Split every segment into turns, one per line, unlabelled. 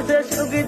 ভালোবেসে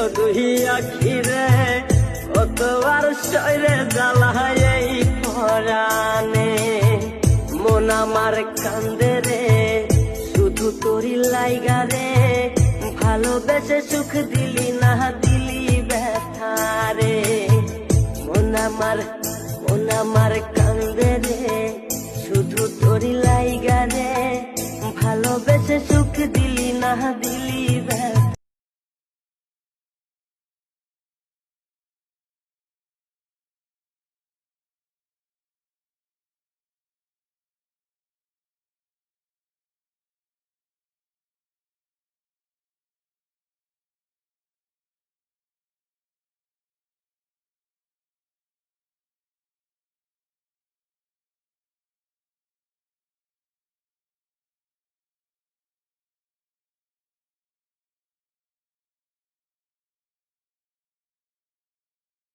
মেলো দুহি কতবার শৈরে জ্বালায় এই পরানে মন কান্দে রে শুধু তোরি লাইগা রে ভালোবেসে সুখ দিলি না দিলি ব্যথা রে মন আমার মন কান্দে রে শুধু তোরি লাইগা রে ভালোবেসে সুখ দিলি না দিলি